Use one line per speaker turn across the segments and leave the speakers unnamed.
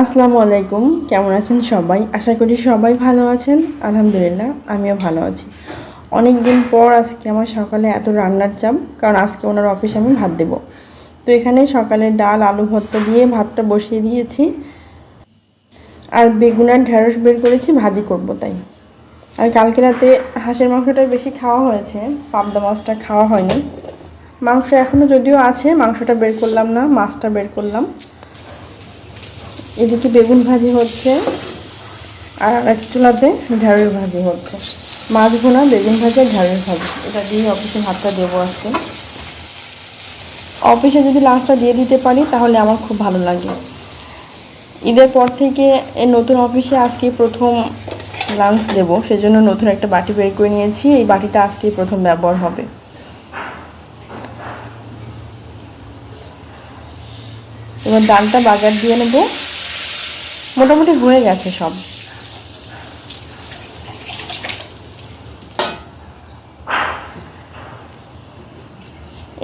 আসসালামু আলাইকুম। কেমন আছেন সবাই? আশা করি সবাই ভালো আছেন। আলহামদুলিল্লাহ, আমিও ভালো আছি। অনেক দিন পর আজকে আমার সকালে এত রান্নার চাপ, কারণ আজকে ওনার অফিসে আমি ভাত দেব। তো এখানে সকালে ডাল, আলু ভর্তা দিয়ে ভাতটা বসিয়ে দিয়েছি। আর বেগুন আর ঢেঁড়স বের করেছি, ভাজি করব তাই। আর কালকে রাতে হাঁসের মাংসটা বেশি খাওয়া হয়েছে, পাবদা মাছটা খাওয়া হয়নি। মাংস এখনও যদিও আছে, মাংসটা বের করলাম না, মাছটা বের করলাম। এদিকে বেগুন ভাজি হচ্ছে আর এক চুলাতে ঢেঁড়স ভাজি হচ্ছে। মাছ ভুনা বেগুন ভাজি আর ঢেঁড়স ভাজি। এটা দিয়ে অফিসে ভাতটা দেবো আজকে। অফিসে যদি লাঞ্চটা দিয়ে দিতে পারি, তাহলে আমার খুব ভালো লাগে ঈদের পর থেকে এই নতুন অফিসে আজকে প্রথম লাঞ্চ দেবো। সেজন্য নতুন একটা বাটি বের করে নিয়েছি। এই বাটিটা আজকেই প্রথম ব্যবহার হবে। এবার ডালটা বাগার দিয়ে নেব। মোটামুটি হয়ে গেছে সব।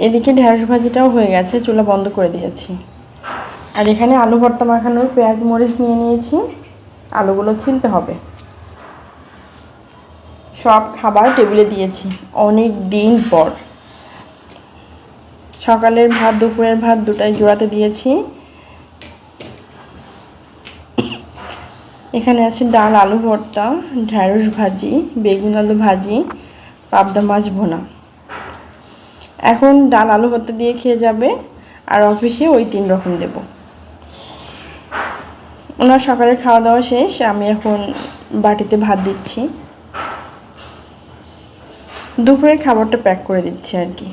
এদিকে ঢেঁড়স ভাজিটাও হয়ে গেছে, চুলা বন্ধ করে দিয়েছি। আর এখানে আলু ভর্তা মাখানোর পেঁয়াজ, মরিচ নিয়ে নিয়েছি। আলুগুলো ছিলতে হবে। সব খাবার টেবিলে দিয়েছি, অনেক দিন পর। সকালের ভাত, দুপুরের ভাত দুটাই জোড়াতে দিয়েছি। এখানে আছে ডাল, আলু ভর্তা, ঢ্যাঁড়স ভাজি, বেগুন আলু ভাজি, পাবদা মাছ ভোনা। এখন ডাল, আলু ভর্তা দিয়ে খেয়ে যাবে আর অফিসে ওই তিন রকম দেব। ওনার সকালে খাওয়া দাওয়া শেষ, আমি এখন বাটিতে ভাত দিচ্ছি। দুপুরের খাবারটা প্যাক করে দিচ্ছি আর কি।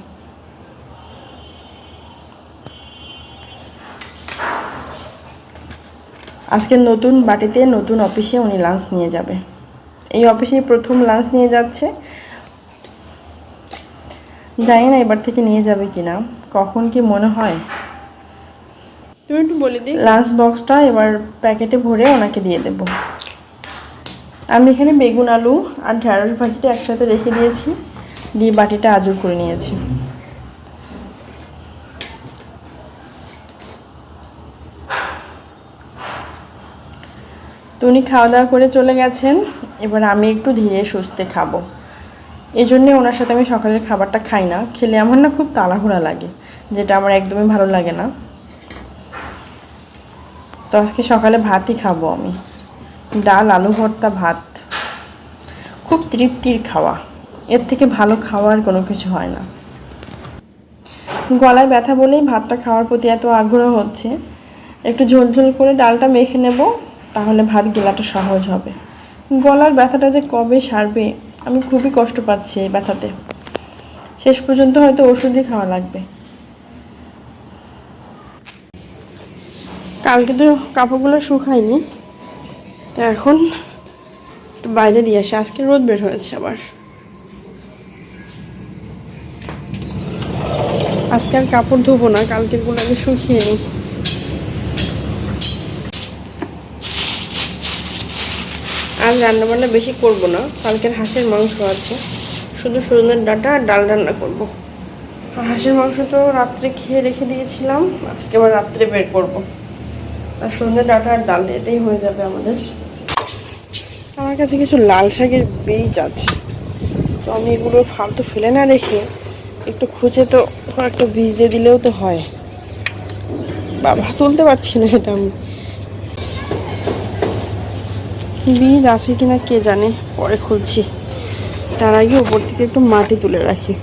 আজকে নতুন বাটিতে নতুন অফিসে উনি লাঞ্চ নিয়ে যাবে। এই অফিসে প্রথম লাঞ্চ নিয়ে যাচ্ছে। জানি না এবার থেকে নিয়ে যাবে কিনা। কখন কি মনে হয়? তুমি একটু বলে দিই। লাঞ্চ বক্সটা এবার প্যাকেটে ভরে ওনাকে দিয়ে দেব। আমি এখানে বেগুন আলু আর ঢ্যাঁড়স ভাজিটা একসাথে রেখে দিয়েছি। দিয়ে বাটিটা আজুর করে নিয়েছি। তো উনি খাওয়া দাওয়া করে চলে গেছেন। এবার আমি একটু ধীরে সুস্থে খাব। এই জন্যে ওনার সাথে আমি সকালের খাবারটা খাই না। খেলে আমার না খুব তাড়াহুড়া লাগে, যেটা আমার একদমই ভালো লাগে না। তো আজকে সকালে ভাতই খাব আমি। ডাল, আলু ভর্তা, ভাত। খুব তৃপ্তির খাওয়া। এর থেকে ভালো খাওয়ার কোনো কিছু হয় না। গলায় ব্যথা বলেই ভাতটা খাওয়ার প্রতি এত আগ্রহ হচ্ছে। একটু ঝোল ঝোল করে ডালটা মেখে নেব। তাহলে ভাত গেলাটা সহজ হবে। গলার ব্যথাটা যে কবে সারবে, আমি খুবই কষ্ট পাচ্ছি এই ব্যথাতে। শেষ পর্যন্ত হয়তো ওষুধই খাওয়া লাগবে। কালকে তো কাপড়গুলো শুকায়নি, তো এখন বাইরে দিয়ে আসে। আজকে রোদ বের হয়েছে আবার। আজকে আর কাপড় ধোবো না কালকেরগুলো আগে শুকিয়ে নিই। আর রান্নাবান্না বেশি করব না। কালকের হাঁসের মাংস আছে। শুধু সজনের ডাটা আর ডাল রান্না করব। আর হাঁসের মাংস তো রাত্রে খেয়ে রেখে দিয়েছিলাম। আজকে আবার রাত্রে বের করব। আর সজনের ডাটা আর ডাল এতেই হয়ে যাবে আমাদের। আমার কাছে কিছু লাল শাকের বীজ আছে। তো আমি এগুলো ফালতু ফেলে না রেখে একটু খুঁজে তো একটা বীজ দিয়ে দিলেও তো হয়। বাবা, তুলতে পারছি না এটা আমি। বীজ আছে কিনা কে জানে? পরে খুলছি। তার আগে উপর থেকে একটু মাটি তুলে রাখি।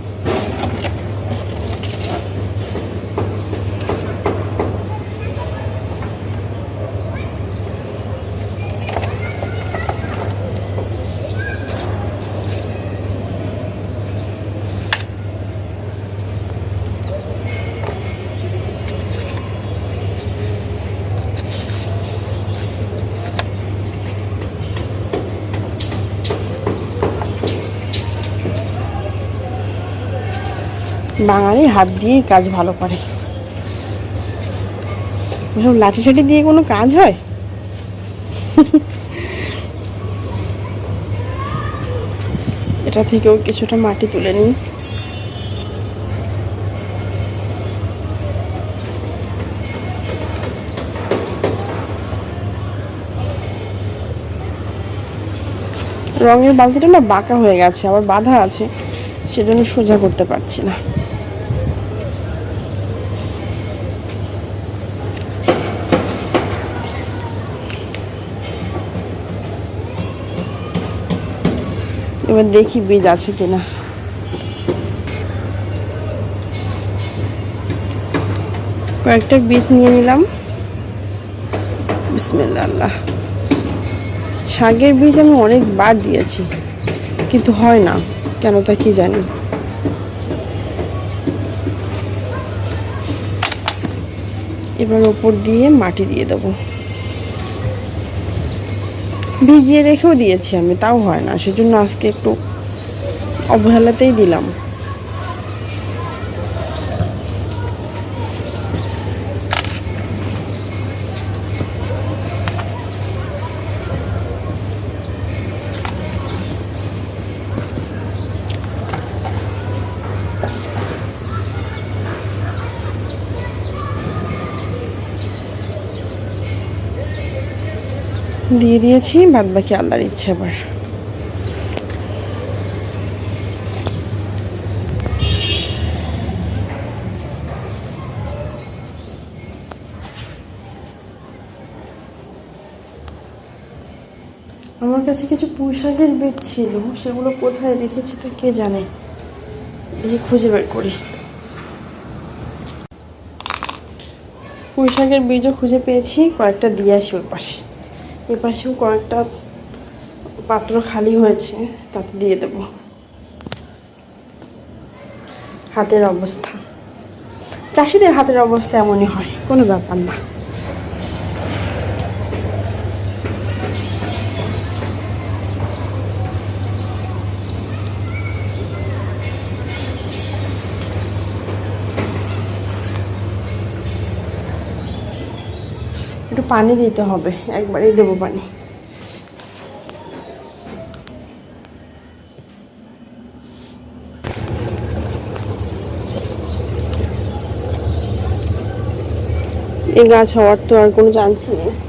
বাঙালি হাত দিয়েই কাজ ভালো করে। ওসব লাঠি সাঠি দিয়ে কোনো কাজ হয়? এটা থেকেও কিছুটা মাটি তুলে নিই। রঙের বালতিটা না বাঁকা হয়ে গেছে, আবার বাধা আছে, সেজন্য সোজা করতে পারছি না। এবার দেখি বীজ আছে কিনা। কয়েকটা বীজ নিয়ে নিলাম। বিসমিল্লা আল্লাহ শাকের বীজ আমি অনেকবার দিয়েছি, কিন্তু হয় না, কেন তা কি জানি। এবার ওপর দিয়ে মাটি দিয়ে দেবো। ভিজিয়ে রেখেও দিয়েছি আমি তাও হয় না। সেজন্য আজকে একটু অবহেলাতেই দিলাম। দিয়ে দিয়েছি বাদ বাকি আল্লাহর ইচ্ছে আবার। আমার কাছে কিছু পুঁই শাকের বীজ ছিল, সেগুলো কোথায় রেখেছি তো কে জানে? এই খুঁজে বের করি। পুঁই শাকের বীজও খুঁজে পেয়েছি, কয়েকটা দিয়ে আসি ওর পাশে। এ পাশেও কয়েকটা পাত্র খালি হয়েছে, তাতে দিয়ে দেব। হাতের অবস্থা। চাষিদের হাতের অবস্থা এমনই হয়, কোনো ব্যাপার না। একটু পানি দিতে হবে, একবারেই দেবো পানি। এই গাছ হওয়ার তো আর কোনো চান্স নেই।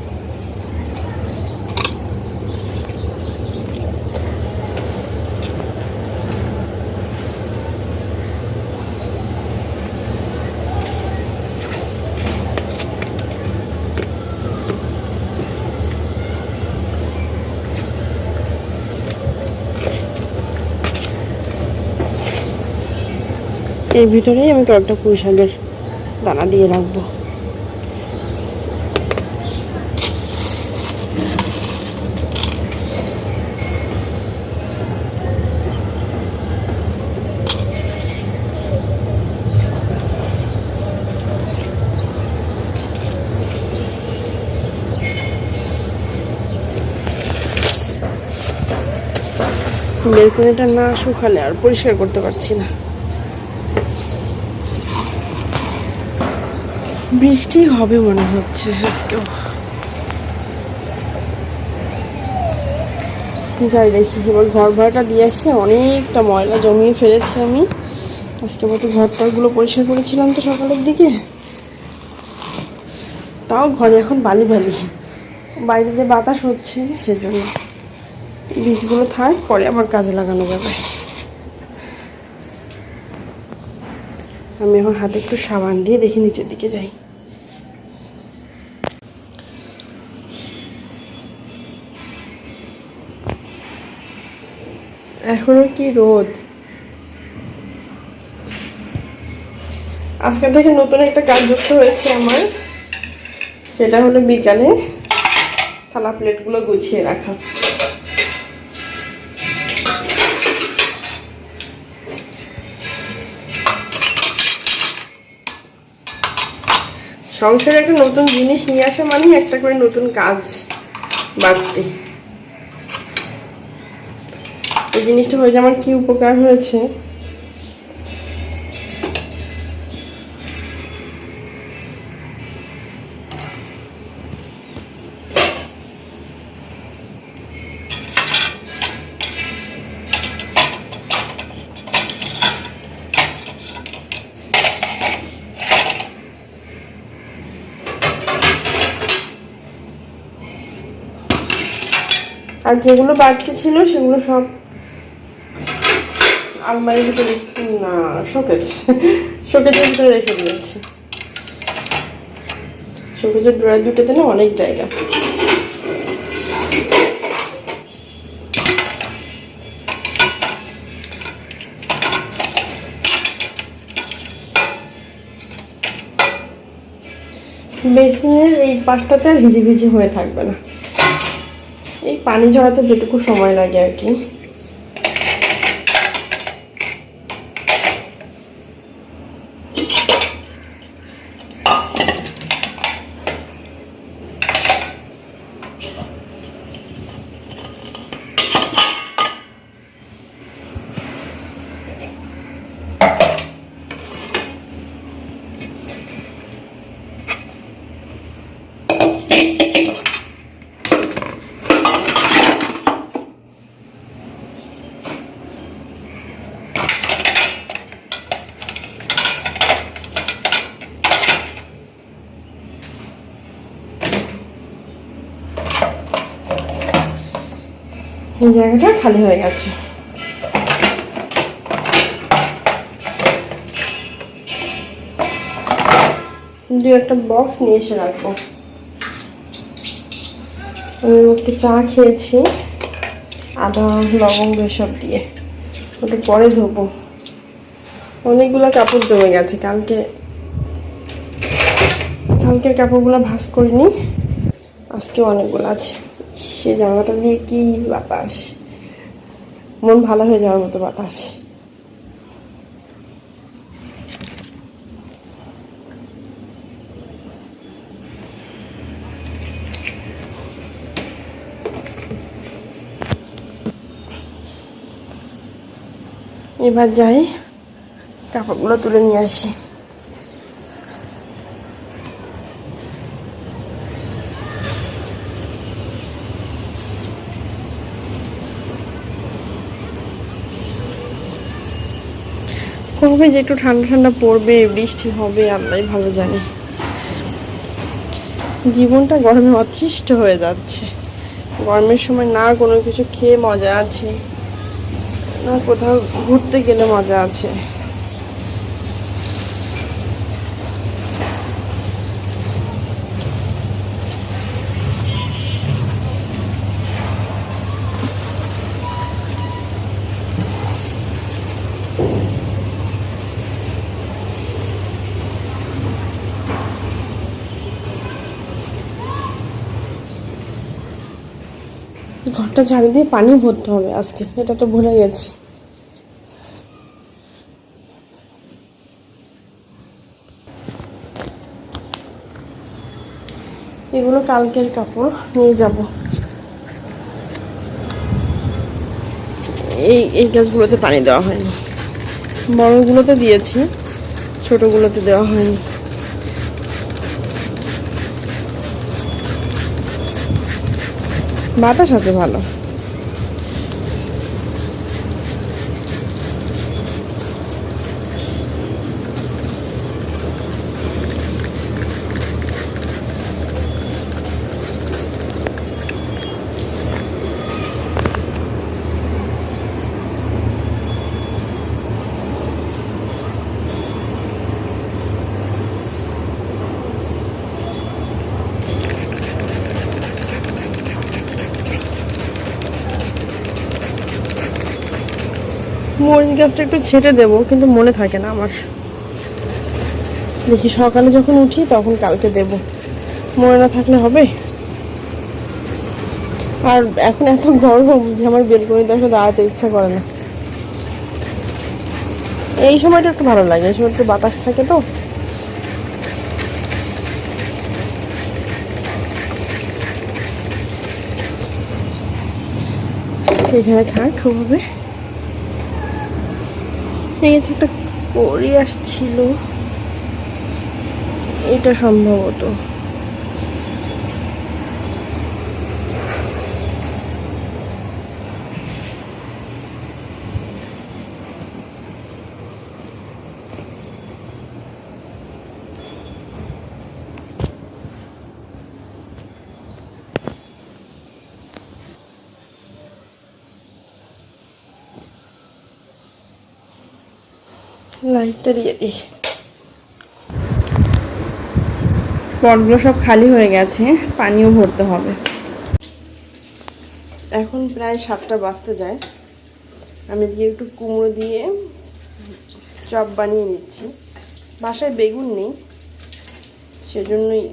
এর ভিতরেই আমি কয়েকটা পুঁই শাকের দানা দিয়ে রাখব। বেলকনিটা না শুকালে আর পরিষ্কার করতে পারছি না। বৃষ্টি হবে মনে হচ্ছে, আজকেও। যাই দেখি, এবার ঘর ভাড়াটা দিয়ে আসে অনেকটা ময়লা জমিয়ে ফেলেছি আমি। আজকে মতো ঘরটাগুলো পরিষ্কার করেছিলাম তো সকালের দিকে। তাও ঘরে এখন বালি বালি। বাইরে যে বাতাস হচ্ছে সেজন্য। বীজগুলো থাক, পরে আবার কাজে লাগানো যাবে। আমি এখন হাতে একটু সাবান দিয়ে দেখি নিচের দিকে যাই। এখনও কি রোদ? আজকে থেকে নতুন একটা কাজ যুক্ত হয়েছে আমার। সেটা হলো বিকালে থালা প্লেটগুলো গুছিয়ে রাখা। সংসারে একটা নতুন জিনিস নিয়ে আসা মানেই একটা করে নতুন কাজ বাড়তে। এই জিনিসটা হয়ে আমার কি উপকার হয়েছে? আর যেগুলো বাড়তি ছিল সেগুলো সব আলমারির ভিতরে না, শোকেজ। শোকেজের ভিতরে রেখে দিয়েছি। শোকেজের ড্রয়ার দুটোতে না অনেক জায়গা। বেসিনের এই পাশটাতে আর ভিজি ভিজি হয়ে থাকবে না। এই পানি ঝরাতে যেটুকু সময় লাগে আর কি। এই জায়গাটা খালি হয়ে গেছে। দু একটা বক্স নিয়ে এসে রাখব। আমি একটু চা খেয়েছি, আদা, লবঙ্গ এসব দিয়ে। ওটা পরে ধোবো। অনেকগুলো কাপড় জমে গেছে, কালকে কালকের কাপড়গুলো ভাস করিনি, আজকে অনেকগুলো আছে। সে জামাটা দিয়ে কি বাতাস? মন ভালো হয়ে যাওয়ার মতো বাতাস। এবার যাই, কাপড়গুলো তুলে নিয়ে আসি। কবে যে একটু ঠান্ডা ঠান্ডা পড়বে, বৃষ্টি হবে, আমরাই ভালো জানি। জীবনটা গরমে অতিষ্ঠ হয়ে যাচ্ছে। গরমের সময় না কোনো কিছু খেয়ে মজা আছে, না কোথাও ঘুরতে গেলে মজা আছে। ঘরটা ঝাড়ু দিয়ে পানি ভরতে হবে আজকে, এটা তো ভুলে গেছি। এগুলো কালকের কাপড়, নিয়ে যাব। এই এই গাছগুলোতে পানি দেওয়া হয়নি। বড়গুলোতে দিয়েছি, ছোটগুলোতে দেওয়া হয়নি। বাতাস আছে ভালো। মরিচ গাছটা একটু ছেটে দেবো, কিন্তু মনে থাকে না আমার। দেখি সকালে যখন উঠি, তখন কালকে দেব। মনে না থাকলে হবে? আর এখন এত গরম যে আমার বেলকনিতে আসলে দাঁড়াতে ইচ্ছা করে না। এই সময়টা একটু ভালো লাগে, এই সময় একটু বাতাস থাকে তো। এখানে থাক হবে। একটা করি আসছিল। এটা সম্ভবত। লাইটটা দিয়ে দিই। পটগুলো সব খালি হয়ে গেছে পানিও ভরতে হবে। এখন প্রায় সাতটা বাজতে যায়। আমি দিয়ে একটু কুমড়ো দিয়ে চপ বানিয়ে নিচ্ছি। বাসায় বেগুন নেই সেজন্যই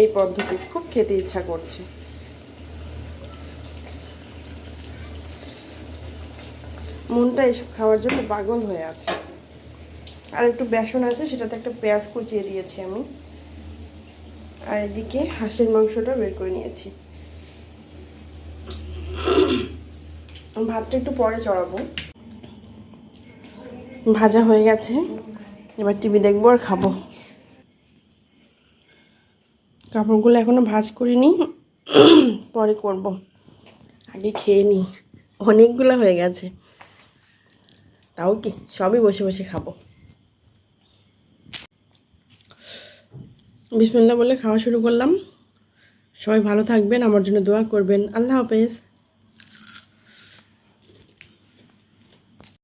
এই পদ্ধতি খুব খেতে ইচ্ছা করছে। মনটা এসব খাওয়ার জন্য পাগল হয়ে আছে। আর একটু বেসন আছে, সেটাতে একটা পেঁয়াজ কুচিয়ে দিয়েছি আমি। আর এদিকে হাঁসের মাংসটা বের করে নিয়েছি। ভাতটা একটু পরে চড়াবো। ভাজা হয়ে গেছে। এবার টিভি দেখব আর খাব। কাপড়গুলো এখনও ভাজ করিনি, পরে করব। আগে খেয়ে নিই। অনেকগুলো হয়ে গেছে। তাও কি? সবই বসে বসে খাব। বিসমিল্লা বলে খাওয়া শুরু করলাম। সবাই ভালো থাকবেন, আমার জন্য দোয়া করবেন। আল্লাহ হাফেজ।